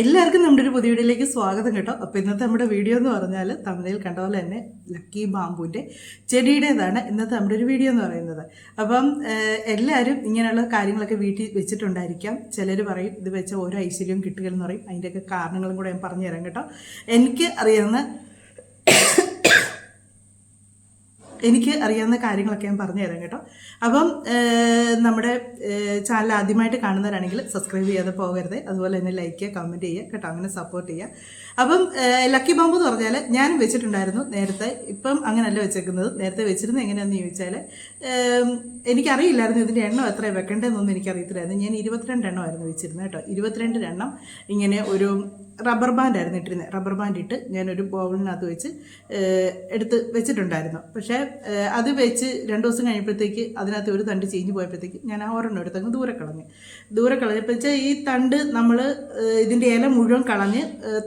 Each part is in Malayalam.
എല്ലാവർക്കും നമ്മുടെ ഒരു പുതിയ വീഡിയോയിലേക്ക് സ്വാഗതം കേട്ടോ. അപ്പോൾ ഇന്നത്തെ നമ്മുടെ വീഡിയോ എന്ന് പറഞ്ഞാൽ തമിഴിൽ കണ്ട പോലെ തന്നെ ലക്കി ബാമ്പുവിന്റെ ചെടിയുടേതാണ് ഇന്നത്തെ നമ്മുടെ ഒരു വീഡിയോ എന്ന് പറയുന്നത്. അപ്പം എല്ലാവരും ഇങ്ങനെയുള്ള കാര്യങ്ങളൊക്കെ വീട്ടിൽ വെച്ചിട്ടുണ്ടായിരിക്കാം. ചിലർ പറയും ഇത് വെച്ച ഓരോ ഐശ്വര്യവും കിട്ടുക എന്ന് പറയും. അതിന്റെയൊക്കെ കാരണങ്ങളും കൂടെ ഞാൻ പറഞ്ഞു തരാം കേട്ടോ. എനിക്ക് അറിയാവുന്ന എനിക്ക് അറിയാവുന്ന കാര്യങ്ങളൊക്കെ ഞാൻ പറഞ്ഞു തരാം കേട്ടോ. അപ്പം നമ്മുടെ ചാനൽ ആദ്യമായിട്ട് കാണുന്നവരാണെങ്കിൽ സബ്സ്ക്രൈബ് ചെയ്യാതെ പോകരുത്. അതുപോലെ തന്നെ ലൈക്ക് ചെയ്യുക കമന്റ് ചെയ്യുക കേട്ടോ. അങ്ങനെ സപ്പോർട്ട് ചെയ്യുക. അപ്പം ലക്കി ബോംബ് എന്ന് പറഞ്ഞാൽ ഞാൻ വെച്ചിട്ടുണ്ടായിരുന്നു നേരത്തെ. ഇപ്പം അങ്ങനെയല്ല വെച്ചേക്കുന്നത്. നേരത്തെ വെച്ചിരുന്നത് എങ്ങനെയാണെന്ന് ചോദിച്ചാൽ എനിക്കറിയില്ലായിരുന്നു ഇതിന്റെ എണ്ണം എത്ര വെക്കേണ്ടതെന്നൊന്നും എനിക്കറിയത്തില്ലായിരുന്നു. ഞാൻ ഇരുപത്തിരണ്ട് എണ്ണമായിരുന്നു വെച്ചിരുന്നത് കേട്ടോ. ഇരുപത്തിരണ്ട് എണ്ണം ഇങ്ങനെ ഒരു റബ്ബർ ബാൻഡായിരുന്നു ഇട്ടിരുന്നത് റബ്ബർ ബാൻഡ് ഇട്ട് ഞാനൊരു ബൗളിനകത്ത് വെച്ച് എടുത്ത് വെച്ചിട്ടുണ്ടായിരുന്നു. പക്ഷേ അത് വെച്ച് രണ്ട് ദിവസം കഴിഞ്ഞപ്പോഴത്തേക്ക് അതിനകത്ത് ഒരു തണ്ട് ചീഞ്ഞ് പോയപ്പോഴത്തേക്ക് ഞാൻ ആ ഒരെണ്ണം എടുത്തങ്ങ് ദൂരെ കളഞ്ഞു. ദൂരെ കളഞ്ഞപ്പോൾ വെച്ചാൽ ഈ തണ്ട് നമ്മൾ ഇതിന്റെ ഇല മുഴുവൻ കളഞ്ഞ്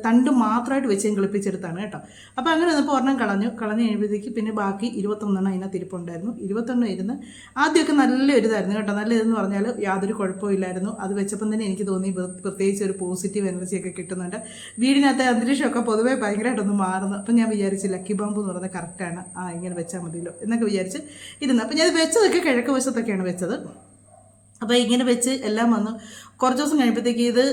തണ്ട് മാത്രമായിട്ട് വെച്ച് കിളിപ്പിച്ചെടുത്താണ് കേട്ടോ. അപ്പോൾ അങ്ങനെ വന്നപ്പോൾ ഒരെണ്ണം കളഞ്ഞു. കളഞ്ഞ് കഴിയുമ്പോഴത്തേക്ക് പിന്നെ ബാക്കി ഇരുപത്തൊന്നെണ്ണം അതിനകത്ത് ഇരിപ്പുണ്ടായിരുന്നു. ഇരുപത്തൊന്നും ഇരുന്ന് ആദ്യമൊക്കെ നല്ല ഒരിതായിരുന്നു കേട്ടോ. നല്ല ഇതെന്ന് പറഞ്ഞാൽ യാതൊരു കുഴപ്പമില്ലായിരുന്നു അത് വെച്ചപ്പം തന്നെ എനിക്ക് തോന്നി പ്ര- പ്രത്യേകിച്ച് ഒരു പോസിറ്റീവ് എനർജിയൊക്കെ കിട്ടുന്നുണ്ട്. വീടിനകത്തെ അന്തരീക്ഷമൊക്കെ പൊതുവേ ഭയങ്കരമായിട്ടൊന്ന് മാറുന്നു. അപ്പം ഞാൻ വിചാരിച്ചു ലക്കി ബാമ്പ് എന്ന് പറയുന്നത് കറക്റ്റാണ്. ആ ഇങ്ങനെ വെച്ചാൽ മതിയല്ലോ എന്നൊക്കെ വിചാരിച്ച് ഇരുന്ന്. അപ്പം ഞാൻ വെച്ചതൊക്കെ കിഴക്ക് വശത്തൊക്കെയാണ് വെച്ചത്. അപ്പോൾ ഇങ്ങനെ വെച്ച് എല്ലാം വന്നു കുറച്ച് ദിവസം കഴിയുമ്പോഴത്തേക്ക് ഇത്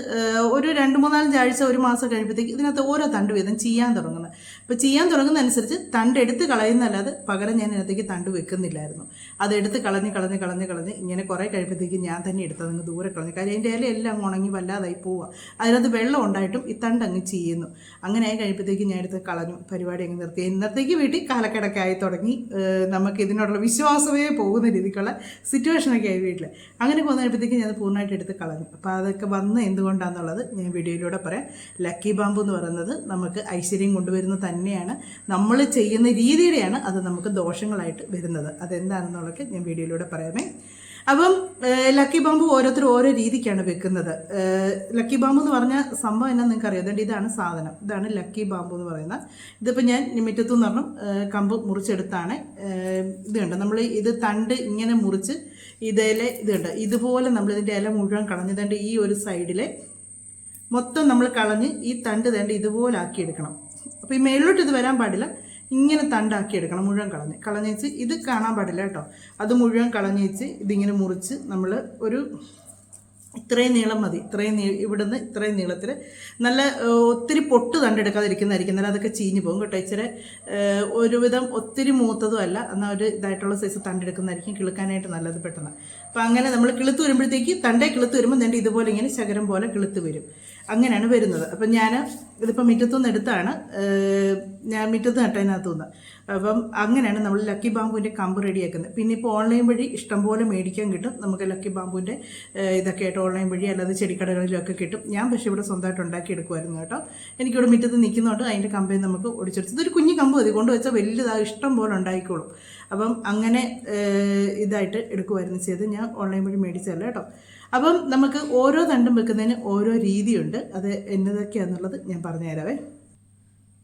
ഒരു രണ്ട് മൂന്നാലഞ്ച് ആഴ്ച ഒരു മാസം കഴിയുമ്പോഴത്തേക്ക് ഇതിനകത്ത് ഓരോ തണ്ട് വീതം ചെയ്യാൻ തുടങ്ങുന്നത്. അപ്പോൾ ചെയ്യാൻ തുടങ്ങുന്ന അനുസരിച്ച് തണ്ട് എടുത്ത് കളയുന്നല്ലാതെ പകരം ഞാൻ ഇതിനകത്തേക്ക് തണ്ട് വെക്കുന്നില്ലായിരുന്നു. അത് എടുത്ത് കളഞ്ഞ് കളഞ്ഞ് കളഞ്ഞ് കളഞ്ഞ് ഇങ്ങനെ കുറേ കഴിയുമ്പോഴത്തേക്ക് ഞാൻ തന്നെ എടുത്തത് അങ്ങ് ദൂരെ കളഞ്ഞു. കാര്യം അതിന്റെ ഇല എല്ലാം ഉണങ്ങി വല്ലാതായി പോവുക. അതിനകത്ത് വെള്ളം ഉണ്ടായിട്ടും ഈ തണ്ട് അങ്ങ് ചെയ്യുന്നു. അങ്ങനെ ആയി കഴിയുമ്പോഴത്തേക്ക് ഞാൻ എടുത്ത് കളഞ്ഞു. പരിപാടി അങ്ങ് നിർത്തി. ഇന്നത്തേക്ക് വീട്ടിൽ കാലക്കിടക്കായി ആയി തുടങ്ങി. നമുക്ക് ഇതിനോടുള്ള വിശ്വാസമേ പോകുന്ന രീതിക്കുള്ള സിറ്റുവേഷനൊക്കെ ആയി വീട്ടിൽ അങ്ങനെ പോകുന്നപ്പോഴത്തേക്ക് ഞാൻ പൂർണമായിട്ട് എടുത്ത് കളഞ്ഞു. അപ്പോൾ അതൊക്കെ വന്ന് എന്തുകൊണ്ടാണെന്നുള്ളത് ഞാൻ വീഡിയോയിലൂടെ പറയാം. ലക്കി ബാമ്പ് എന്ന് പറയുന്നത് നമുക്ക് ഐശ്വര്യം കൊണ്ടുവരുന്നത് തന്നെയാണ്. നമ്മൾ ചെയ്യുന്ന രീതിയുടെയാണ് അത് നമുക്ക് ദോഷങ്ങളായിട്ട് വരുന്നത്. അതെന്താണെന്നുള്ളതൊക്കെ ഞാൻ വീഡിയോയിലൂടെ പറയാമേ. അപ്പം ലക്കി ബാമ്പ് ഓരോരുത്തരും ഓരോ രീതിക്കാണ് വെക്കുന്നത്. ലക്കി ബാമ്പ് എന്ന് പറഞ്ഞ സംഭവം എന്നാ നിങ്ങൾക്ക് അറിയാം. ഇതാണ് സാധനം. ഇതാണ് ലക്കി ബാമ്പ് എന്ന് പറയുന്നത്. ഇതിപ്പോൾ ഞാൻ മിറ്റത്തു നിന്ന് പറഞ്ഞു കമ്പ് മുറിച്ചെടുത്താണ്. ഇത് കണ്ടോ നമ്മൾ ഇത് തണ്ട് ഇങ്ങനെ മുറിച്ച് ഇതിലെ ഇത് കണ്ടോ? ഇതുപോലെ നമ്മൾ ഇതിന്റെ ഇല മുഴുവൻ കളഞ്ഞതുകൊണ്ട് ഈ ഒരു സൈഡിലെ മൊത്തം നമ്മൾ കളഞ്ഞ് ഈ തണ്ട് തണ്ട് ഇതുപോലെ ആക്കി എടുക്കണം അപ്പോൾ ഈ മേളിലോട്ട് ഇത് വരാൻ പാടില്ല. ഇങ്ങനെ തണ്ടാക്കി എടുക്കണം മുഴുവൻ കളഞ്ഞ്. കളഞ്ഞേച്ച് ഇത് കാണാൻ പാടില്ല കേട്ടോ. അത് മുഴുവൻ കളഞ്ഞേച്ച് ഇതിങ്ങനെ മുറിച്ച് നമ്മൾ ഒരു ഇത്രയും നീളം മതി. ഇത്രയും നീ ഇവിടുന്ന് ഇത്രയും നീളത്തിൽ നല്ല ഒത്തിരി പൊട്ട് തണ്ടെടുക്കാതിരിക്കുന്നതായിരിക്കും എന്നാലും അതൊക്കെ ചീഞ്ഞ് പോകും കേട്ടോ. ഇച്ചിരി ഒരുവിധം ഒത്തിരി മൂത്തതും അല്ല. എന്നാൽ ഒരു ഇതായിട്ടുള്ള സൈസ് തണ്ടെടുക്കുന്നതായിരിക്കും കിളുക്കാനായിട്ട് നല്ലത് പെട്ടെന്ന്. അപ്പോൾ അങ്ങനെ നമ്മൾ കിളുത്ത് വരുമ്പോഴത്തേക്ക് തണ്ടേ കിളുത്ത് വരുമ്പോൾ തന്നെ ഇതുപോലെ ഇങ്ങനെ ശകരം പോലെ കിളുത്ത് വരും. അങ്ങനെയാണ് വരുന്നത്. അപ്പം ഞാൻ ഇതിപ്പോൾ മുറ്റത്തുനിന്ന് എടുത്താണ്. ഞാൻ മുറ്റത്ത് നട്ടതിനകത്തുനിന്ന് അപ്പം അങ്ങനെയാണ് നമ്മൾ ലക്കി ബാമ്പുവിന്റെ കമ്പ് റെഡിയാക്കുന്നത്. പിന്നെ ഇപ്പോൾ ഓൺലൈൻ വഴി ഇഷ്ടംപോലെ മേടിക്കാൻ കിട്ടും. നമുക്ക് ലക്കി ബാമ്പുവിന്റെ ഇതൊക്കെ ആയിട്ട് ഓൺലൈൻ വഴി അല്ലാതെ ചെടിക്കടകളിലൊക്കെ കിട്ടും. ഞാൻ പക്ഷേ ഇവിടെ സ്വന്തമായിട്ട് ഉണ്ടാക്കി എടുക്കുമായിരുന്നു കേട്ടോ. എനിക്കിവിടെ മുറ്റത്ത് നിൽക്കുന്നതുകൊണ്ട് അതിന്റെ കമ്പയിൽ നമുക്ക് ഒടിച്ചെടുത്ത്. ഇതൊരു കുഞ്ഞു കമ്പ് മതി. കൊണ്ടുവച്ചാൽ വലിയതാ ഇഷ്ടം പോലെ ഉണ്ടായിക്കോളും. അപ്പം അങ്ങനെ ഇതായിട്ട് എടുക്കുമായിരുന്നു ചെയ്ത് ഞാൻ ഓൺലൈൻ വഴി മേടിച്ചതല്ല കേട്ടോ. അപ്പം നമുക്ക് ഓരോ തണ്ടും വെക്കുന്നതിന് ഓരോ രീതിയുണ്ട്. അത് എന്നതൊക്കെയാണെന്നുള്ളത് ഞാൻ പറഞ്ഞുതരാവേ.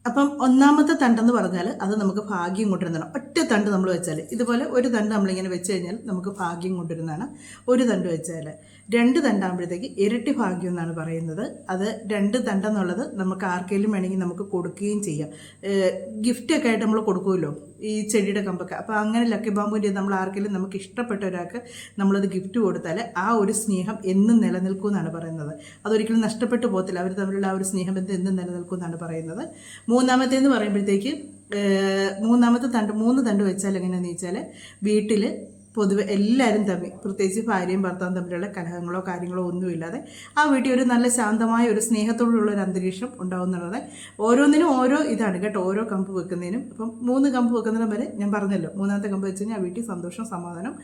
അപ്പം ഒന്നാമത്തെ തണ്ടെന്ന് പറഞ്ഞാൽ അത് നമുക്ക് ഭാഗ്യം കൊണ്ടുവരുന്നതാണ്. ഒറ്റ തണ്ട് നമ്മൾ വെച്ചാൽ ഇതുപോലെ ഒരു തണ്ട് നമ്മളിങ്ങനെ വെച്ച് കഴിഞ്ഞാൽ നമുക്ക് ഭാഗ്യം കൊണ്ടുവരുന്നതാണ്. ഒരു തണ്ട് വെച്ചാൽ രണ്ട് തണ്ടാകുമ്പോഴത്തേക്ക് ഇരട്ടി ഭാഗ്യം എന്നാണ് പറയുന്നത്. അത് രണ്ട് തണ്ടെന്നുള്ളത് നമുക്ക് ആർക്കെങ്കിലും വേണമെങ്കിൽ നമുക്ക് കൊടുക്കുകയും ചെയ്യാം. ഗിഫ്റ്റൊക്കെ ആയിട്ട് നമ്മൾ കൊടുക്കുമല്ലോ? ഈ ചെടിയുടെ കമ്പൊക്കെ. അപ്പോൾ അങ്ങനെ ലക്കി ബാമ്പുവിന്റെ നമ്മൾ ആർക്കെങ്കിലും നമുക്ക് ഇഷ്ടപ്പെട്ട ഒരാൾക്ക് നമ്മളത് ഗിഫ്റ്റ് കൊടുത്താൽ ആ ഒരു സ്നേഹം എന്നും നിലനിൽക്കും എന്നാണ് പറയുന്നത്. അതൊരിക്കലും നഷ്ടപ്പെട്ടു പോകത്തില്ല. അവർ തമ്മിലുള്ള ആ ഒരു സ്നേഹബന്ധം എന്നും നിലനിൽക്കും എന്നാണ് പറയുന്നത്. മൂന്നാമത്തേന്ന് പറയുമ്പോഴത്തേക്ക് മൂന്നാമത്തെ തണ്ട് മൂന്ന് തണ്ട് വെച്ചാൽ എങ്ങനെയാണെന്ന് വെച്ചാൽ വീട്ടിൽ പൊതുവെ എല്ലാവരും തമ്മിൽ പ്രത്യേകിച്ച് ഭാര്യയും ഭർത്താവും തമ്മിലുള്ള കലഹങ്ങളോ കാര്യങ്ങളോ ഒന്നുമില്ലാതെ ആ വീട്ടിൽ ഒരു നല്ല ശാന്തമായ ഒരു സ്നേഹത്തോടുള്ള ഒരു അന്തരീക്ഷം ഉണ്ടാവുന്നുള്ളത്. ഓരോന്നിനും ഓരോ ഇതാണ് കേട്ടോ ഓരോ കമ്പ് വെക്കുന്നതിനും. അപ്പം മൂന്ന് കമ്പ് വെക്കുന്നതിനും വരെ ഞാൻ പറഞ്ഞല്ലോ മൂന്നാമത്തെ കമ്പ് വെച്ച് കഴിഞ്ഞാൽ വീട്ടിൽ സന്തോഷം സമാധാനം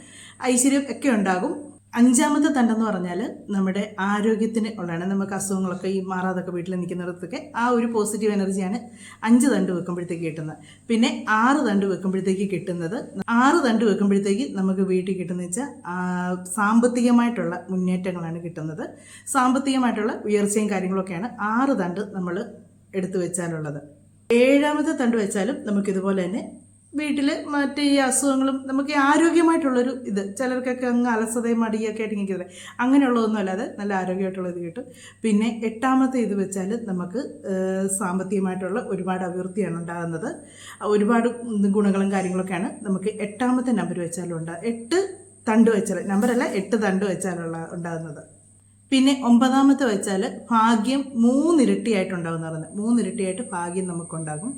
ഐശ്വര്യം ഒക്കെ ഉണ്ടാകും. അഞ്ചാമത്തെ തണ്ടെന്ന് പറഞ്ഞാൽ നമ്മുടെ ആരോഗ്യത്തിന് ഉള്ളതാണ്. നമുക്ക് അസുഖങ്ങളൊക്കെ ഈ മാറാതൊക്കെ വീട്ടിൽ നിൽക്കുന്നിടത്തൊക്കെ ആ ഒരു പോസിറ്റീവ് എനർജിയാണ് അഞ്ച് തണ്ട് വെക്കുമ്പോഴത്തേക്ക് കിട്ടുന്നത്. പിന്നെ ആറ് തണ്ട് വെക്കുമ്പോഴത്തേക്ക് കിട്ടുന്നത് ആറ് തണ്ട് വെക്കുമ്പോഴത്തേക്ക് നമുക്ക് വീട്ടിൽ കിട്ടുന്ന വെച്ചാൽ സാമ്പത്തികമായിട്ടുള്ള മുന്നേറ്റങ്ങളാണ് കിട്ടുന്നത്. സാമ്പത്തികമായിട്ടുള്ള ഉയർച്ചയും കാര്യങ്ങളൊക്കെയാണ് ആറ് തണ്ട് നമ്മൾ എടുത്തു വെച്ചാലുള്ളത്. ഏഴാമത്തെ തണ്ട് വെച്ചാലും നമുക്കിതുപോലെ തന്നെ വീട്ടിൽ മറ്റേ ഈ അസുഖങ്ങളും നമുക്ക് ആരോഗ്യമായിട്ടുള്ളൊരു ഇത്. ചിലർക്കൊക്കെ അങ്ങ് അലസതയും മടിയൊക്കെ ആയിട്ട് ഇങ്ങനെ അങ്ങനെയുള്ളതൊന്നും അല്ലാതെ നല്ല ആരോഗ്യമായിട്ടുള്ള ഇത് കിട്ടും. പിന്നെ എട്ടാമത്തെ ഇത് വെച്ചാൽ നമുക്ക് സാമ്പത്തികമായിട്ടുള്ള ഒരുപാട് അഭിവൃദ്ധിയാണ് ഉണ്ടാകുന്നത്. ഒരുപാട് ഗുണങ്ങളും കാര്യങ്ങളൊക്കെയാണ് നമുക്ക് എട്ടാമത്തെ നമ്പർ വെച്ചാലും ഉണ്ടാകും എട്ട് തണ്ട് വെച്ചാൽ നമ്പറല്ല എട്ട് തണ്ട് വെച്ചാലുള്ള ഉണ്ടാകുന്നത്. പിന്നെ ഒമ്പതാമത്തെ വെച്ചാൽ ഭാഗ്യം മൂന്നിരട്ടിയായിട്ടുണ്ടാകുന്ന പറയുന്നത്. മൂന്നിരട്ടിയായിട്ട് ഭാഗ്യം നമുക്കുണ്ടാകും.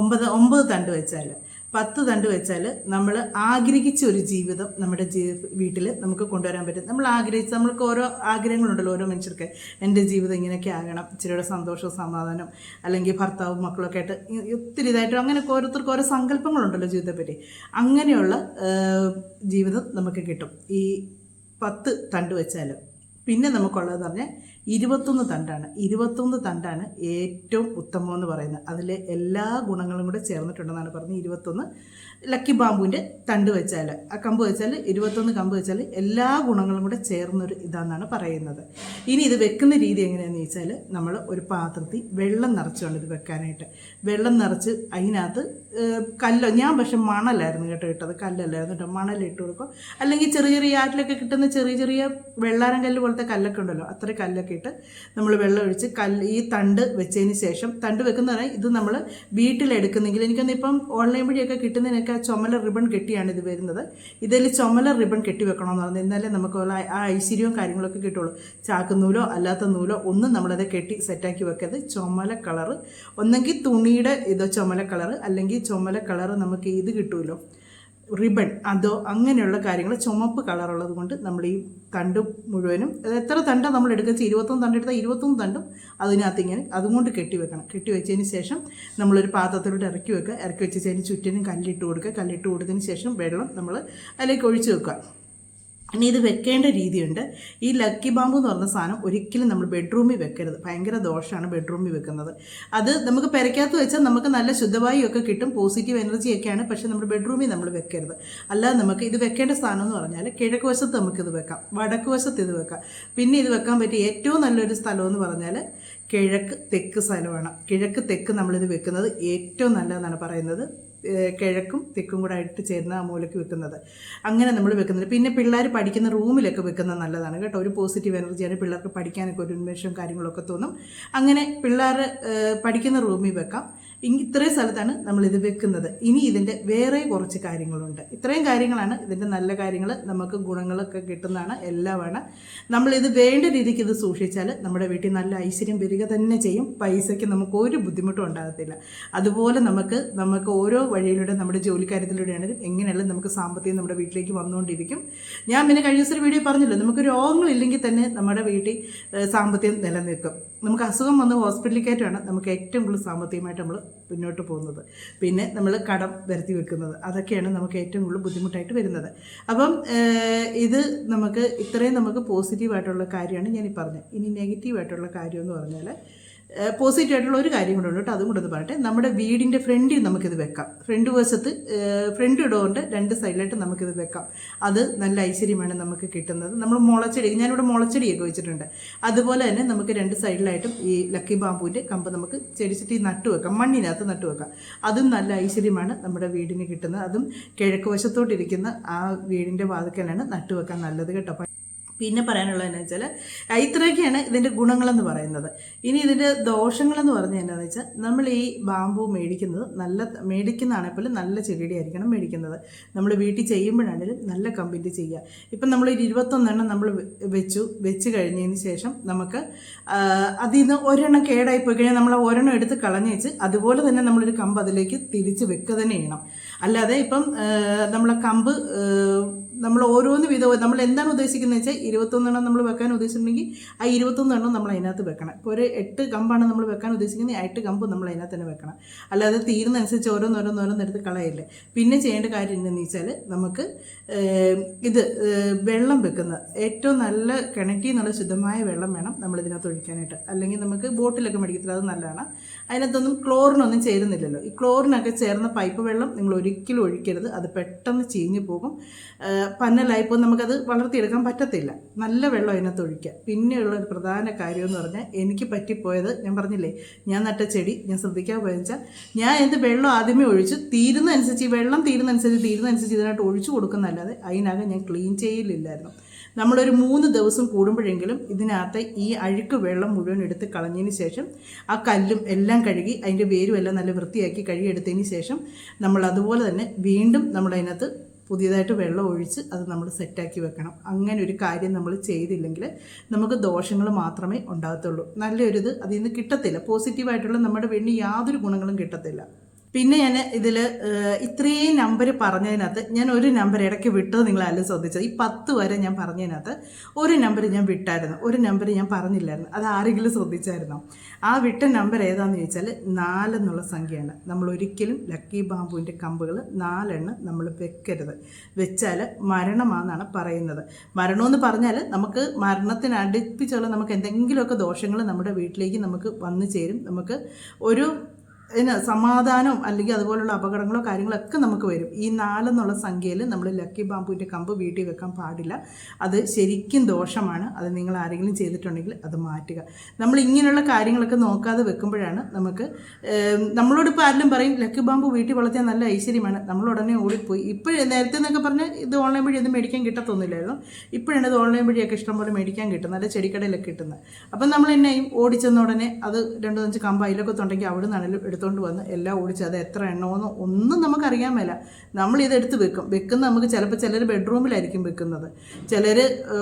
ഒമ്പത് ഒമ്പത് തണ്ട് വെച്ചാൽ പത്ത് തണ്ട് വെച്ചാൽ നമ്മൾ ആഗ്രഹിച്ച ഒരു ജീവിതം നമ്മുടെ വീട്ടിൽ നമുക്ക് കൊണ്ടുവരാൻ പറ്റും. നമ്മൾ ആഗ്രഹിച്ച നമ്മൾക്ക് ഓരോ ആഗ്രഹങ്ങളുണ്ടല്ലോ ഓരോ മനുഷ്യർക്ക്. എന്റെ ജീവിതം ഇങ്ങനെയൊക്കെ ആകണം. ഇച്ചിരിയുടെ സന്തോഷവും സമാധാനം അല്ലെങ്കിൽ ഭർത്താവും മക്കളൊക്കെ ആയിട്ട് ഒത്തിരി ഇതായിട്ട് അങ്ങനെ ഓരോരുത്തർക്ക് ഓരോ സങ്കല്പങ്ങളുണ്ടല്ലോ ജീവിതത്തെപ്പറ്റി. അങ്ങനെയുള്ള ജീവിതം നമുക്ക് കിട്ടും. ഈ പത്ത് തണ്ട് വെച്ചാൽ പിന്നെ നമുക്കുള്ളതെന്ന് പറഞ്ഞാൽ ഇരുപത്തൊന്ന് തണ്ടാണ്. ഇരുപത്തൊന്ന് തണ്ടാണ് ഏറ്റവും ഉത്തമം എന്ന് പറയുന്നത്. അതിലെ എല്ലാ ഗുണങ്ങളും കൂടെ ചേർന്നിട്ടുണ്ടെന്നാണ് പറഞ്ഞത് ഇരുപത്തൊന്ന് ലക്കി ബാമ്പുവിന്റെ തണ്ട് വെച്ചാൽ ആ കമ്പ് വെച്ചാൽ ഇരുപത്തൊന്ന് കമ്പ് വെച്ചാൽ എല്ലാ ഗുണങ്ങളും കൂടെ ചേർന്നൊരു ഇതാണെന്നാണ് പറയുന്നത്. ഇനി ഇത് വെക്കുന്ന രീതി എങ്ങനെയാണെന്ന് ചോദിച്ചാൽ നമ്മൾ ഒരു പാത്രത്തിൽ വെള്ളം നിറച്ചുകൊണ്ട് ഇത് വെക്കാനായിട്ട്. വെള്ളം നിറച്ച് അതിനകത്ത് കല്ലോ ഞാൻ പക്ഷെ മണലായിരുന്നു കേട്ടോ ഇട്ടത്. കല്ലല്ലായിരുന്നു കേട്ടോ. മണലിട്ട് കൊടുക്കും. അല്ലെങ്കിൽ ചെറിയ ചെറിയ ആറ്റിലൊക്കെ കിട്ടുന്ന ചെറിയ ചെറിയ വെള്ളാരം കല്ല് പോലത്തെ കല്ലൊക്കെ ഉണ്ടല്ലോ. അത്ര കല്ലൊക്കെ ഇട്ട് നമ്മൾ വെള്ളം ഒഴിച്ച് കല്ല് ഈ തണ്ട് വെച്ചതിന് ശേഷം തണ്ട് വെക്കുന്ന വെക്കുന്നതാണ് ഇത് നമ്മൾ വീട്ടിലെടുക്കുന്നെങ്കിൽ എനിക്കൊന്ന് ഇപ്പം ഓൺലൈൻ വഴിയൊക്കെ കിട്ടുന്നതിനൊക്കെ ചുമല റിബൺ കെട്ടിയാണ് ഇത് വരുന്നത്. ഇതിൽ ചുമല റിബൺ കെട്ടി വെക്കണമെന്ന് പറഞ്ഞാൽ എന്നാലേ നമുക്ക് ആ ഐശ്വര്യവും കാര്യങ്ങളൊക്കെ കിട്ടുള്ളൂ. ചാക്ക് നൂലോ അല്ലാത്ത നൂലോ ഒന്നും നമ്മളത് കെട്ടി സെറ്റാക്കി വെക്കരുത്. ചുമല കളറ് ഒന്നെങ്കിൽ തുണിയുടെ ഇതോ ചുമല കളറ് അല്ലെങ്കിൽ ചുമല കളറ് നമുക്ക് ഇത് കിട്ടുമല്ലോ റിബൺ അതോ അങ്ങനെയുള്ള കാര്യങ്ങൾ ചുമപ്പ് കളറുള്ളത് കൊണ്ട് നമ്മൾ ഈ തണ്ട് മുഴുവനും എത്ര തണ്ടാണ് നമ്മൾ എടുക്കുക ഇരുപത്തൊന്ന് തണ്ട് എടുത്താൽ ഇരുപത്തൊന്ന് തണ്ടും അതിനകത്ത് ഇങ്ങനെ അതുകൊണ്ട് കെട്ടി വെക്കണം. കെട്ടി വെച്ചതിന് ശേഷം നമ്മളൊരു പാത്രത്തിലോട്ട് ഇറക്കി വെക്കുക. ഇറക്കി വെച്ചതിന് ചുറ്റിനും കല്ലിട്ട് കൊടുക്കുക. കല്ലിട്ട് കൊടുത്തതിന് ശേഷം വെള്ളം നമ്മൾ അതിലേക്ക് ഒഴിച്ച് വെക്കുക. ഇനി ഇത് വെക്കേണ്ട രീതിയുണ്ട്. ഈ ലക്കി ബാമ്പു എന്ന് പറഞ്ഞ സാധനം ഒരിക്കലും നമ്മൾ ബെഡ്റൂമിൽ വെക്കരുത്. ഭയങ്കര ദോഷമാണ് ബെഡ്റൂമിൽ വെക്കുന്നത്. അത് നമുക്ക് പെരയ്ക്കകത്ത് വെച്ചാൽ നമുക്ക് നല്ല ശുദ്ധവായു ഒക്കെ കിട്ടും പോസിറ്റീവ് എനർജി ഒക്കെയാണ് പക്ഷേ നമ്മുടെ ബെഡ്റൂമിൽ നമ്മൾ വെക്കരുത്. അല്ലാതെ നമുക്ക് ഇത് വെക്കേണ്ട സ്ഥാനം എന്ന് പറഞ്ഞാൽ കിഴക്ക് വശത്ത് നമുക്കിത് വെക്കാം വടക്ക് വശത്ത് ഇത് വെക്കാം. പിന്നെ ഇത് വെക്കാൻ പറ്റിയ ഏറ്റവും നല്ലൊരു സ്ഥലമെന്ന് പറഞ്ഞാൽ കിഴക്ക് തെക്ക് സ്ഥലമാണ്. കിഴക്ക് തെക്ക് നമ്മളിത് വെക്കുന്നത് ഏറ്റവും നല്ലതെന്നാണ് പറയുന്നത്. കിഴക്കും തെക്കും കൂടെ ആയിട്ട് ചേർന്ന് ആ മൂലയ്ക്ക് വെക്കുന്നത്. അങ്ങനെ നമ്മൾ വെക്കുന്നത് പിന്നെ പിള്ളേർ പഠിക്കുന്ന റൂമിലൊക്കെ വെക്കുന്നത് നല്ലതാണ് കേട്ടോ. ഒരു പോസിറ്റീവ് എനർജിയാണ് പിള്ളേർക്ക് പഠിക്കാനൊക്കെ ഒരു ഉന്മേഷവും കാര്യങ്ങളൊക്കെ തോന്നും. അങ്ങനെ പിള്ളേർ പഠിക്കുന്ന റൂമിൽ വെക്കാം. ഇത്രയും സ്ഥലത്താണ് നമ്മൾ ഇത് വെക്കുന്നത്. ഇനി ഇതിന്റെ വേറെ കുറച്ച് കാര്യങ്ങളുണ്ട്. ഇത്രയും കാര്യങ്ങളാണ് ഇതിന്റെ നല്ല കാര്യങ്ങൾ നമുക്ക് ഗുണങ്ങളൊക്കെ കിട്ടുന്നതാണ് എല്ലാമാണ്. നമ്മളിത് വേണ്ട രീതിക്ക് ഇത് സൂക്ഷിച്ചാൽ നമ്മുടെ വീട്ടിൽ നല്ല ഐശ്വര്യം വരിക തന്നെ ചെയ്യും. പൈസയ്ക്ക് നമുക്ക് ഒരു ബുദ്ധിമുട്ടും ഉണ്ടാകത്തില്ല. അതുപോലെ നമുക്ക് നമുക്ക് ഓരോ വഴിയിലൂടെ നമ്മുടെ ജോലിക്കാര്യത്തിലൂടെ ആണെങ്കിലും എങ്ങനെയുള്ള നമുക്ക് സാമ്പത്തികം നമ്മുടെ വീട്ടിലേക്ക് വന്നുകൊണ്ടിരിക്കും. ഞാൻ പിന്നെ കഴിഞ്ഞ ദിവസം വീഡിയോ പറഞ്ഞല്ലോ? നമുക്ക് രോഗങ്ങളില്ലെങ്കിൽ തന്നെ നമ്മുടെ വീട്ടിൽ സാമ്പത്തികം നിലനിൽക്കും. നമുക്ക് അസുഖം വന്ന് ഹോസ്പിറ്റലിൽ കയറ്റുമാണ് നമുക്ക് ഏറ്റവും കൂടുതൽ സാമ്പത്തികമായിട്ട് നമ്മൾ മുന്നോട്ട് പോകുന്നത്. പിന്നെ നമ്മൾ കടം വരുത്തി വെക്കുന്നത്. അതൊക്കെയാണ് നമുക്ക് ഏറ്റവും കൂടുതൽ ബുദ്ധിമുട്ടായിട്ട് വരുന്നത്. അപ്പം ഇത് നമുക്ക് ഇത്രയും നമുക്ക് പോസിറ്റീവായിട്ടുള്ള കാര്യമാണ് ഞാൻ ഈ പറഞ്ഞത്. ഇനി നെഗറ്റീവായിട്ടുള്ള കാര്യം എന്ന് പറഞ്ഞാൽ പോസിറ്റീവ് ആയിട്ടുള്ള ഒരു കാര്യം കൂടെ ഉണ്ട് കേട്ടോ അതും കൂടെ ഒന്ന് പറയട്ടെ. നമ്മുടെ വീടിന്റെ ഫ്രണ്ടിൽ നമുക്കിത് വെക്കാം. ഫ്രണ്ട് വശത്ത് ഫ്രണ്ട് ഡോറിന്റെ രണ്ട് സൈഡിലായിട്ട് നമുക്കിത് വെക്കാം. അത് നല്ല ഐശ്വര്യമാണ് നമുക്ക് കിട്ടുന്നത്. നമ്മൾ മുളച്ചെടി ഞാനിവിടെ മുളച്ചെടിയൊക്കെ വെച്ചിട്ടുണ്ട്. അതുപോലെ തന്നെ നമുക്ക് രണ്ട് സൈഡിലായിട്ടും ഈ ലക്കി ബാമ്പൂവിന്റെ കമ്പ് നമുക്ക് ചെടിച്ചിട്ട് നട്ടു വെക്കാം മണ്ണിനകത്ത് നട്ടു വെക്കാം. അതും നല്ല ഐശ്വര്യമാണ് നമ്മുടെ വീടിന് കിട്ടുന്നത്. അതും കിഴക്ക് വശത്തോട്ടിരിക്കുന്ന ആ വീടിന്റെ വാതിക്കലാണ് നട്ടു വെക്കാൻ നല്ലത് കേട്ടോ. പിന്നെ പറയാനുള്ളത് എന്താ വെച്ചാൽ ഇത്രയൊക്കെയാണ് ഇതിന്റെ ഗുണങ്ങളെന്ന് പറയുന്നത്. ഇനി ഇതിന്റെ ദോഷങ്ങളെന്ന് പറഞ്ഞാൽ എന്താണെന്ന് വെച്ചാൽ നമ്മൾ ഈ ബാമ്പു മേടിക്കുന്നത് നല്ല മേടിക്കുന്നതാണെങ്കിൽ പോലും നല്ല ചെടിയുടെ ആയിരിക്കണം മേടിക്കുന്നത്. നമ്മൾ വീട്ടിൽ ചെയ്യുമ്പോഴാണെങ്കിലും നല്ല കമ്പിന്റെ ചെയ്യുക. ഇപ്പം നമ്മൾ ഒരു ഇരുപത്തൊന്നെണ്ണം നമ്മൾ വെച്ചു വെച്ച് കഴിഞ്ഞതിന് ശേഷം നമുക്ക് അതിൽ നിന്ന് ഒരെണ്ണം കേടായി പോയി കഴിഞ്ഞാൽ നമ്മൾ ഒരെണ്ണം എടുത്ത് കളഞ്ഞ് വെച്ച് അതുപോലെ തന്നെ നമ്മളൊരു കമ്പ് അതിലേക്ക് തിരിച്ച് വെക്കുക തന്നെ ചെയ്യണം. അല്ലാതെ ഇപ്പം നമ്മളെ കമ്പ് നമ്മൾ ഓരോന്ന് വിധവും നമ്മൾ എന്താണ് ഉദ്ദേശിക്കുന്നത് വെച്ചാൽ ഇരുപത്തൊന്നെണ്ണം നമ്മൾ വെക്കാൻ ഉദ്ദേശിച്ചിട്ടുണ്ടെങ്കിൽ ആ ഇരുപത്തൊന്നെണ്ണം നമ്മൾ അതിനകത്ത് വെക്കണം. ഇപ്പോൾ ഒരു എട്ട് കമ്പാണ് നമ്മൾ വെക്കാൻ ഉദ്ദേശിക്കുന്നത് എട്ട് കമ്പ് നമ്മൾ അതിനകത്ത് തന്നെ വെക്കണം. അല്ലാതെ തീരുന്നതനുസരിച്ച് ഓരോന്നോരോന്നോരോന്ന് എടുത്ത് കളയല്ലേ. പിന്നെ ചെയ്യേണ്ട കാര്യം എന്താണെന്ന് വെച്ചാൽ നമുക്ക് ഇത് വെള്ളം വെക്കുന്ന ഏറ്റവും നല്ല കിണറ്റിൽ നല്ല ശുദ്ധമായ വെള്ളം വേണം നമ്മൾ ഇതിനകത്ത് ഒഴിക്കാനായിട്ട്. അല്ലെങ്കിൽ നമുക്ക് ബോട്ടിലൊക്കെ മേടിക്കത്തില്ല അത് നല്ലതാണ്. അതിനകത്തൊന്നും ക്ലോറിനൊന്നും ചേരുന്നില്ലല്ലോ. ഈ ക്ലോറിനൊക്കെ ചേർന്ന പൈപ്പ് വെള്ളം നിങ്ങൾ ഒരിക്കലും ഒഴിക്കരുത്. അത് പെട്ടെന്ന് ചീഞ്ഞു പോകും. പന്നലായിപ്പോൾ നമുക്കത് വളർത്തിയെടുക്കാൻ പറ്റത്തില്ല. നല്ല വെള്ളം അതിനകത്ത് ഒഴിക്കുക. പിന്നെയുള്ള ഒരു പ്രധാന കാര്യം എന്ന് പറഞ്ഞാൽ എനിക്ക് പറ്റിപ്പോയത് ഞാൻ പറഞ്ഞില്ലേ ഞാൻ നട്ട ചെടി ഞാൻ ശ്രദ്ധിക്കാൻ പോയെന്ന് ഞാൻ എന്ത് വെള്ളം ആദ്യമേ ഒഴിച്ചു. തീരുന്നതനുസരിച്ച് ഈ വെള്ളം തീരുന്നതനുസരിച്ച് തീരുന്നതനുസരിച്ച് ഇതിനായിട്ട് ഒഴിച്ചു കൊടുക്കുന്നതല്ലാതെ അതിനകം ഞാൻ ക്ലീൻ ചെയ്യലില്ലായിരുന്നു. നമ്മളൊരു മൂന്ന് ദിവസം കൂടുമ്പോഴെങ്കിലും ഇതിനകത്ത് ഈ അഴുക്ക് വെള്ളം മുഴുവൻ എടുത്ത് കളഞ്ഞതിന് ശേഷം ആ കല്ലും എല്ലാം കഴുകി അതിന്റെ വേരും എല്ലാം നല്ല വൃത്തിയാക്കി കഴുകിയെടുത്തതിന് ശേഷം നമ്മൾ അതുപോലെ തന്നെ വീണ്ടും നമ്മൾ അതിനകത്ത് പുതിയതായിട്ട് വെള്ളം ഒഴിച്ച് അത് നമ്മൾ സെറ്റാക്കി വെക്കണം. അങ്ങനെ ഒരു കാര്യം നമ്മൾ ചെയ്തില്ലെങ്കിൽ നമുക്ക് ദോഷങ്ങൾ മാത്രമേ ഉണ്ടാകത്തുള്ളൂ. നല്ലൊരിത് അതിൽ നിന്ന് കിട്ടത്തില്ല. പോസിറ്റീവായിട്ടുള്ള നമ്മുടെ വീടിന് യാതൊരു ഗുണങ്ങളും കിട്ടത്തില്ല. പിന്നെ ഞാൻ ഇതിൽ ഇത്രയും നമ്പർ പറഞ്ഞതിനകത്ത് ഞാൻ ഒരു നമ്പർ ഇടയ്ക്ക് വിട്ടോ നിങ്ങൾ ആരും ശ്രദ്ധിച്ചത്. ഈ പത്ത് വരെ ഞാൻ പറഞ്ഞതിനകത്ത് ഒരു നമ്പർ ഞാൻ വിട്ടായിരുന്നു. ഒരു നമ്പർ ഞാൻ പറഞ്ഞില്ലായിരുന്നു. അത് ആരെങ്കിലും ശ്രദ്ധിച്ചായിരുന്നോ? ആ വിട്ട നമ്പർ ഏതാണെന്ന് ചോദിച്ചാൽ നാലെന്നുള്ള സംഖ്യയാണ്. നമ്മൾ ഒരിക്കലും ലക്കി ബാമ്പുവിന്റെ കമ്പുകൾ നാലെണ്ണം നമ്മൾ വെക്കരുത്. വെച്ചാൽ മരണമാണെന്നാണ് പറയുന്നത്. മരണമെന്ന് പറഞ്ഞാൽ നമുക്ക് മരണത്തിന് അടുപ്പിച്ചുള്ള നമുക്ക് എന്തെങ്കിലുമൊക്കെ ദോഷങ്ങൾ നമ്മുടെ വീട്ടിലേക്ക് നമുക്ക് വന്നു ചേരും. നമുക്ക് ഒരു ഇതിന് സമാധാനവും അല്ലെങ്കിൽ അതുപോലുള്ള അപകടങ്ങളോ കാര്യങ്ങളോ ഒക്കെ നമുക്ക് വരും. ഈ നാലെന്നുള്ള സംഖ്യയിൽ നമ്മൾ ലക്കി ബാമ്പുവിന്റെ കമ്പ് വീട്ടിൽ വെക്കാൻ പാടില്ല. അത് ശരിക്കും ദോഷമാണ്. അത് നിങ്ങൾ ആരെങ്കിലും ചെയ്തിട്ടുണ്ടെങ്കിൽ അത് മാറ്റുക. നമ്മൾ ഇങ്ങനെയുള്ള കാര്യങ്ങളൊക്കെ നോക്കാതെ വെക്കുമ്പോഴാണ് നമുക്ക് നമ്മളോട് ഇപ്പോൾ ആരെങ്കിലും പറയും ലക്കി ബാമ്പു വീട്ടിൽ വളർത്തിയാൽ നല്ല ഐശ്വര്യമാണ്. നമ്മൾ ഉടനെ ഓടിപ്പോയി. ഇപ്പോൾ നേരത്തെ എന്നൊക്കെ പറഞ്ഞാൽ ഇത് ഓൺലൈൻ വഴി ഒന്നും മേടിക്കാൻ കിട്ടത്തൊന്നുമില്ലായിരുന്നു. ഇപ്പോഴാണ് ഇത് ഓൺലൈൻ വഴിയൊക്കെ ഇഷ്ടംപോലെ മേടിക്കാൻ കിട്ടുന്നത്. നല്ല ചെടിക്കടയിലൊക്കെ കിട്ടുന്നത്. അപ്പം നമ്മൾ എന്നെയും ഓടിച്ചെന്ന ഉടനെ അത് രണ്ടു അഞ്ച് കമ്പ് അതിലൊക്കെ ഉണ്ടെങ്കിൽ അവിടെ നിന്നാണെങ്കിലും എടുത്തുകൊണ്ട് വന്ന് എല്ലാം ഓടിച്ച് അത് എത്ര എണ്ണമൊന്നും ഒന്നും നമുക്കറിയാൻ മേല. എടുത്ത് വെക്കും. വെക്കുന്ന നമുക്ക് ചിലപ്പോൾ ചിലർ ബെഡ്റൂമിലായിരിക്കും വെക്കുന്നത്. ചിലർ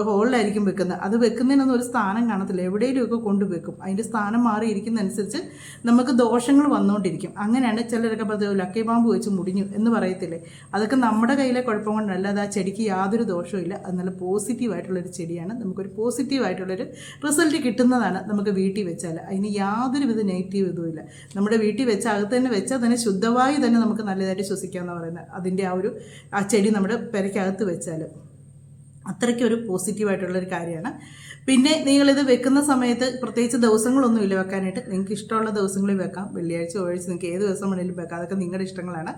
ഹോളിലായിരിക്കും വെക്കുന്നത്. അത് വെക്കുന്നതിനൊന്നും ഒരു സ്ഥാനം കാണത്തില്ല. എവിടെയെങ്കിലുമൊക്കെ കൊണ്ട് വെക്കും. അതിന്റെ സ്ഥാനം മാറിയിരിക്കുന്നതനുസരിച്ച് നമുക്ക് ദോഷങ്ങൾ വന്നുകൊണ്ടിരിക്കും അങ്ങനെയാണ് ചിലരൊക്കെ പറഞ്ഞത് ലക്കി പാമ്പ് വെച്ച് മുടിഞ്ഞു എന്ന് പറയത്തില്ലേ? അതൊക്കെ നമ്മുടെ കയ്യിലെ കുഴപ്പം കൊണ്ടല്ല. അത് ആ ചെടിക്ക് യാതൊരു ദോഷവും ഇല്ല. അത് നല്ല പോസിറ്റീവായിട്ടുള്ളൊരു ചെടിയാണ്. നമുക്കൊരു പോസിറ്റീവായിട്ടുള്ളൊരു റിസൾട്ട് കിട്ടുന്നതാണ് നമുക്ക് വീട്ടിൽ വെച്ചാൽ അതിന് യാതൊരു വിധ നെഗറ്റീവ് ഇതുമില്ല. നമ്മുടെ വീട്ടിൽ വെച്ച അകത്ത് തന്നെ വെച്ചാൽ തന്നെ ശുദ്ധവായു തന്നെ നമുക്ക് നല്ലതായിട്ട് ശ്വസിക്കാമെന്ന് പറയുന്നത്. അതിന്റെ ആ ഒരു ആ ചെടി നമ്മുടെ പെരയ്ക്കകത്ത് വെച്ചാൽ അത്രയ്ക്ക് ഒരു പോസിറ്റീവായിട്ടുള്ളൊരു കാര്യമാണ്. പിന്നെ നിങ്ങളിത് വെക്കുന്ന സമയത്ത് പ്രത്യേകിച്ച് ദിവസങ്ങളൊന്നുമില്ല വെക്കാനായിട്ട്. നിങ്ങൾക്ക് ഇഷ്ടമുള്ള ദിവസങ്ങളിൽ വെക്കാം. വെള്ളിയാഴ്ച ഒഴിച്ച് നിങ്ങൾക്ക് ഏത് ദിവസം വേണമെങ്കിലും വെക്കാം. അതൊക്കെ നിങ്ങളുടെ ഇഷ്ടങ്ങളാണ്.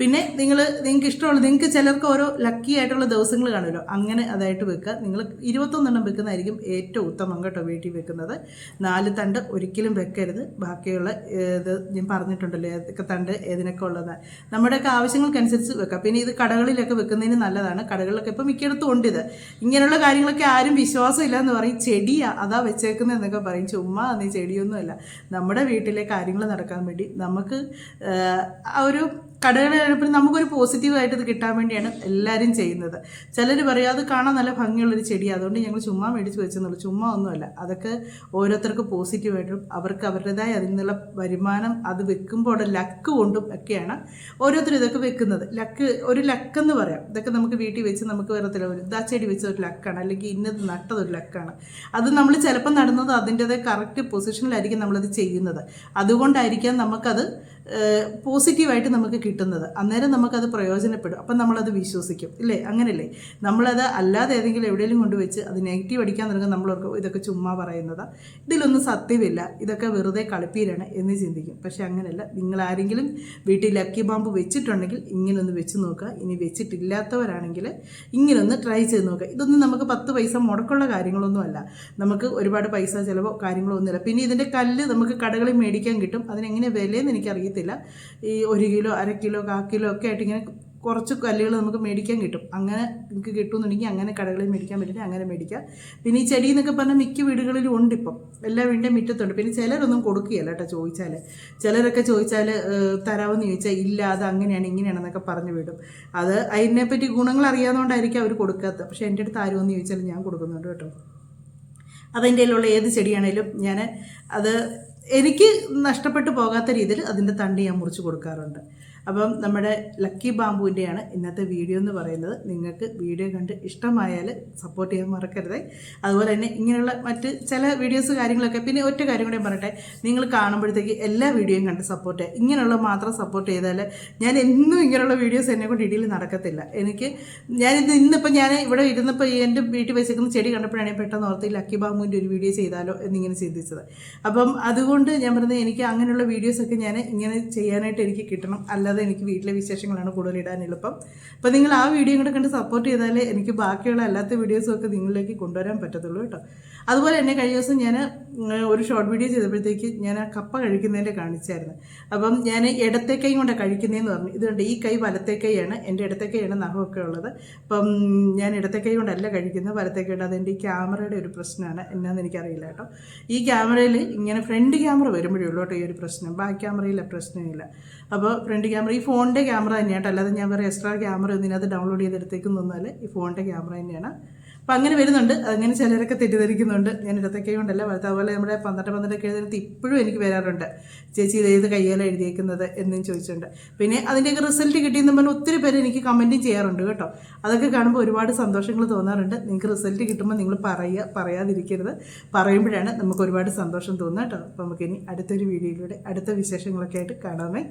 പിന്നെ നിങ്ങൾ നിങ്ങൾക്ക് ഇഷ്ടമുള്ള നിങ്ങൾക്ക് ചിലർക്ക് ഓരോ ലക്കി ആയിട്ടുള്ള ദിവസങ്ങൾ കാണുമല്ലോ. അങ്ങനെ അതായിട്ട് വെക്കുക. നിങ്ങൾ ഇരുപത്തൊന്നെണ്ണം വെക്കുന്നതായിരിക്കും ഏറ്റവും ഉത്തമം കേട്ടോ വീട്ടിൽ വെക്കുന്നത്. നാല് തണ്ട് ഒരിക്കലും വെക്കരുത്. ബാക്കിയുള്ള ഇത് ഞാൻ പറഞ്ഞിട്ടുണ്ടല്ലോ ഏതൊക്കെ തണ്ട് ഏതിനൊക്കെ ഉള്ളതാണ് നമ്മുടെയൊക്കെ ആവശ്യങ്ങൾക്കനുസരിച്ച് വെക്കാം. പിന്നെ ഇത് കടകളിലൊക്കെ വെക്കുന്നതിന് നല്ലതാണ്. കടകളിലൊക്കെ ഇപ്പം മിക്കയിടത്തും ഉണ്ട് ഇത് ഇങ്ങനെയുള്ള കാര്യങ്ങളൊക്കെ ആരും വിശ്വാസമില്ല എന്ന് പറയും ചെടിയാ അതാ വെച്ചേക്കുന്നത് എന്നൊക്കെ പറയും. ചുമ്മാ നീ ചെടിയൊന്നുമല്ല. നമ്മുടെ വീട്ടിലെ കാര്യങ്ങൾ നടക്കാൻ വേണ്ടി നമുക്ക് ആ ഒരു കടകളിൽ നമുക്കൊരു പോസിറ്റീവായിട്ട് ഇത് കിട്ടാൻ വേണ്ടിയാണ് എല്ലാവരും ചെയ്യുന്നത്. ചിലർ പറയും അത് കാണാൻ നല്ല ഭംഗിയുള്ളൊരു ചെടി അതുകൊണ്ട് ഞങ്ങൾ ചുമ്മാ മേടിച്ച് വെച്ചെന്നുള്ളൂ ചുമ്മാ ഒന്നുമല്ല അതൊക്കെ ഓരോരുത്തർക്ക് പോസിറ്റീവായിട്ടും അവർക്ക് അവരുടേതായ അതിൽ നിന്നുള്ള വരുമാനം അത് വെക്കുമ്പോൾ ലക്ക് കൊണ്ടും ഒക്കെയാണ് ഓരോരുത്തർ ഇതൊക്കെ വെക്കുന്നത്. ലക്ക് ഒരു ലക്കെന്ന് പറയാം. ഇതൊക്കെ നമുക്ക് വീട്ടിൽ വെച്ച് നമുക്ക് വേറെ ഒരു ഇതാ ചെടി വെച്ച ഒരു ലക്കാണ് അല്ലെങ്കിൽ ഇന്നത് നട്ടത് ഒരു ലക്കാണ്. അത് നമ്മൾ ചിലപ്പോൾ നടുന്നത് അതിന്റെതായ കറക്റ്റ് പൊസിഷനിലായിരിക്കും നമ്മളത് ചെയ്യുന്നത്. അതുകൊണ്ടായിരിക്കാം നമുക്കത് പോസിറ്റീവായിട്ട് നമുക്ക് കിട്ടുന്നത്. അന്നേരം നമുക്കത് പ്രയോജനപ്പെടും. അപ്പം നമ്മളത് വിശ്വസിക്കും. ഇല്ലേ? അങ്ങനെയല്ലേ നമ്മളത് അല്ലാതെ ഏതെങ്കിലും എവിടെയെങ്കിലും കൊണ്ടുവച്ച് അത് നെഗറ്റീവ് അടിക്കാൻ തുടങ്ങും. നമ്മളവർക്ക് ഇതൊക്കെ ചുമ്മാ പറയുന്നതാ. ഇതിലൊന്നും സത്യമില്ല. ഇതൊക്കെ വെറുതെ കളിപ്പീരാണ് എന്ന് ചിന്തിക്കും. പക്ഷെ അങ്ങനെയല്ല നിങ്ങൾ ആരെങ്കിലും വീട്ടിൽ ലക്കി ബാമ്പ് വെച്ചിട്ടുണ്ടെങ്കിൽ ഇങ്ങനൊന്ന് വെച്ച് നോക്കുക. ഇനി വെച്ചിട്ടില്ലാത്തവരാണെങ്കിൽ ഇങ്ങനൊന്ന് ട്രൈ ചെയ്ത് നോക്കുക. ഇതൊന്നും നമുക്ക് പത്ത് പൈസ മുടക്കുള്ള കാര്യങ്ങളൊന്നുമല്ല നമുക്ക് ഒരുപാട് പൈസ ചിലവോ കാര്യങ്ങളോ ഒന്നുമില്ല. പിന്നെ ഇതിന്റെ കല്ല് നമുക്ക് കടകളിൽ മേടിക്കാൻ കിട്ടും. അതിനെങ്ങനെ വിലയെന്ന് എനിക്കറിയത്തില്ല. ഈ ഒരു കിലോ അര കിലോ കാ കിലോ ഒക്കെ ആയിട്ട് ഇങ്ങനെ കുറച്ച് കല്ലുകൾ നമുക്ക് മേടിക്കാൻ കിട്ടും. അങ്ങനെ നിങ്ങൾക്ക് കിട്ടുമെന്നുണ്ടെങ്കിൽ അങ്ങനെ കടകളിൽ മേടിക്കാൻ പറ്റില്ല അങ്ങനെ മേടിക്കാം. പിന്നെ ഈ ചെടി എന്നൊക്കെ പറഞ്ഞാൽ മിക്ക വീടുകളിലും ഉണ്ട് ഇപ്പം. എല്ലാ വീടിന്റെ മുറ്റത്തുണ്ട്. പിന്നെ ചിലരൊന്നും കൊടുക്കുകയല്ല കേട്ടോ ചോദിച്ചാൽ ചിലരൊക്കെ ചോദിച്ചാൽ തരാമെന്ന് ചോദിച്ചാൽ ഇല്ല അത് അങ്ങനെയാണ് ഇങ്ങനെയാണെന്നൊക്കെ പറഞ്ഞു വിടും. അത് അതിനെപ്പറ്റി ഗുണങ്ങൾ അറിയാവുന്നതുകൊണ്ടായിരിക്കും അവർ കൊടുക്കാത്തത്. പക്ഷേ എന്റെ അടുത്ത് ആരുമെന്ന് ചോദിച്ചാൽ ഞാൻ കൊടുക്കുന്നുണ്ട് കേട്ടോ. അതെന്റെ കയ്യിലുള്ള ഏത് ചെടിയാണേലും ഞാൻ അത് എനിക്ക് നഷ്ടപ്പെട്ടു പോകാത്ത രീതിയിൽ അതിന്റെ തണ്ട് ഞാൻ മുറിച്ച് കൊടുക്കാറുണ്ട്. അപ്പം നമ്മുടെ ലക്കി ബാമ്പുവിന്റെയാണ് ഇന്നത്തെ വീഡിയോ എന്ന് പറയുന്നത്. നിങ്ങൾക്ക് വീഡിയോ കണ്ട് ഇഷ്ടമായാൽ സപ്പോർട്ട് ചെയ്യാൻ മറക്കരുത്. അതുപോലെ തന്നെ ഇങ്ങനെയുള്ള മറ്റ് ചില വീഡിയോസ് കാര്യങ്ങളൊക്കെ പിന്നെ ഒറ്റ കാര്യം കൂടെ പറയട്ടെ. നിങ്ങൾ കാണുമ്പോഴത്തേക്ക് എല്ലാ വീഡിയോയും കണ്ട് സപ്പോർട്ട് ചെയ്യുക. ഇങ്ങനെയുള്ള മാത്രം സപ്പോർട്ട് ചെയ്താൽ ഞാൻ എന്നും ഇങ്ങനെയുള്ള വീഡിയോസ് എന്നെ കൊണ്ട് ഇടയിൽ നടക്കത്തില്ല. എനിക്ക് ഇത് ഇന്നിപ്പോൾ ഞാൻ ഇവിടെ ഇരുന്നപ്പോൾ എന്റെ വീട്ടിൽ വെച്ചേക്കുന്ന ചെടി കണ്ടപ്പോഴാണ് പെട്ടെന്ന് ഓർത്ത് ലക്കി ബാമ്പുവിന്റെ ഒരു വീഡിയോ ചെയ്താലോ എന്നിങ്ങനെ ചിന്തിച്ചത്. അപ്പം അതുകൊണ്ട് ഞാൻ പറഞ്ഞത് എനിക്ക് അങ്ങനെയുള്ള വീഡിയോസൊക്കെ ഞാൻ ഇങ്ങനെ ചെയ്യാനായിട്ട് എനിക്ക് കിട്ടണം. അല്ലാതെ അല്ലാതെ എനിക്ക് വീട്ടിലെ വിശേഷങ്ങളാണ് കൂടുതൽ ഇടാൻ എളുപ്പം. അപ്പോൾ നിങ്ങൾ ആ വീഡിയോ കൂടെ കണ്ട് സപ്പോർട്ട് ചെയ്താലേ എനിക്ക് ബാക്കിയുള്ള അല്ലാത്ത വീഡിയോസും ഒക്കെ നിങ്ങളിലേക്ക് കൊണ്ടുവരാൻ പറ്റത്തുള്ളൂ കേട്ടോ. അതുപോലെ തന്നെ കഴിഞ്ഞ ദിവസം ഞാൻ ഒരു ഷോർട്ട് വീഡിയോ ചെയ്തപ്പോഴത്തേക്ക് ഞാൻ ആ കപ്പ കഴിക്കുന്നതിന്റെ കാണിച്ചായിരുന്നു. അപ്പം ഞാൻ ഇടത്തെ കൈ കൊണ്ടാണ് കഴിക്കുന്നതെന്ന് പറഞ്ഞു ഇതുകൊണ്ട് ഈ കൈ വലത്തെ കൈയാണ് എന്റെ ഇടത്തെ കൈയാണ് നഖമൊക്കെ ഉള്ളത്. അപ്പം ഞാൻ ഇടത്തെ കൈ കൊണ്ടല്ല കഴിക്കുന്നത് വലത്തെ കൈ അതെന്റെ ഈ ക്യാമറയുടെ ഒരു പ്രശ്നമാണ്. എന്നാന്ന് എനിക്കറിയില്ല കേട്ടോ. ഈ ക്യാമറയിൽ ഇങ്ങനെ ഫ്രണ്ട് ക്യാമറ വരുമ്പോഴേ ഉള്ളൂ കേട്ടോ ഈ ഒരു പ്രശ്നം. ബാക്ക് ക്യാമറയിലെ പ്രശ്നമില്ല. അപ്പോൾ ഫ്രണ്ട് ക്യാമറ ഈ ഫോണിന്റെ ക്യാമറ തന്നെയാണ്. അല്ലാതെ ഞാൻ വേറെ എക്സ്ട്രാ ക്യാമറ ഒന്നും ഇതിനകത്ത് ഡൗൺലോഡ് തന്നാൽ ഈ ഫോണിന്റെ ക്യാമറ തന്നെയാണ്. അപ്പം അങ്ങനെ വരുന്നുണ്ട്. അങ്ങനെ ചിലരൊക്കെ തെറ്റിദ്ധരിക്കുന്നുണ്ട്. ഞാൻ ഇടത്തൊക്കെ കൊണ്ടല്ല അതുപോലെ നമ്മുടെ പന്ത്രണ്ട് പന്ത്രണ്ടൊക്കെ എഴുതുന്നത് ഇപ്പോഴും എനിക്ക് വരാറുണ്ട്. ചേച്ചി ഇത് ഏത് കയ്യാലാണ് എഴുതിയേക്കുന്നത്? എന്നും ചോദിച്ചിട്ടുണ്ട് പിന്നെ അതിന്റെയൊക്കെ റിസൾട്ട് കിട്ടിയെന്ന് പറഞ്ഞാൽ ഒത്തിരി പേര് എനിക്ക് കമന്റും ചെയ്യാറുണ്ട് കേട്ടോ. അതൊക്കെ കാണുമ്പോൾ ഒരുപാട് സന്തോഷങ്ങൾ തോന്നാറുണ്ട്. നിങ്ങൾക്ക് റിസൾട്ട് കിട്ടുമ്പോൾ നിങ്ങൾ പറയുക പറയാതിരിക്കരുത്. പറയുമ്പോഴാണ് നമുക്ക് ഒരുപാട് സന്തോഷം തോന്നുക കേട്ടോ. അപ്പോൾ നമുക്കിനി അടുത്തൊരു വീഡിയോയിലൂടെ അടുത്ത വിശേഷങ്ങളൊക്കെ ആയിട്ട് കാണാമേ.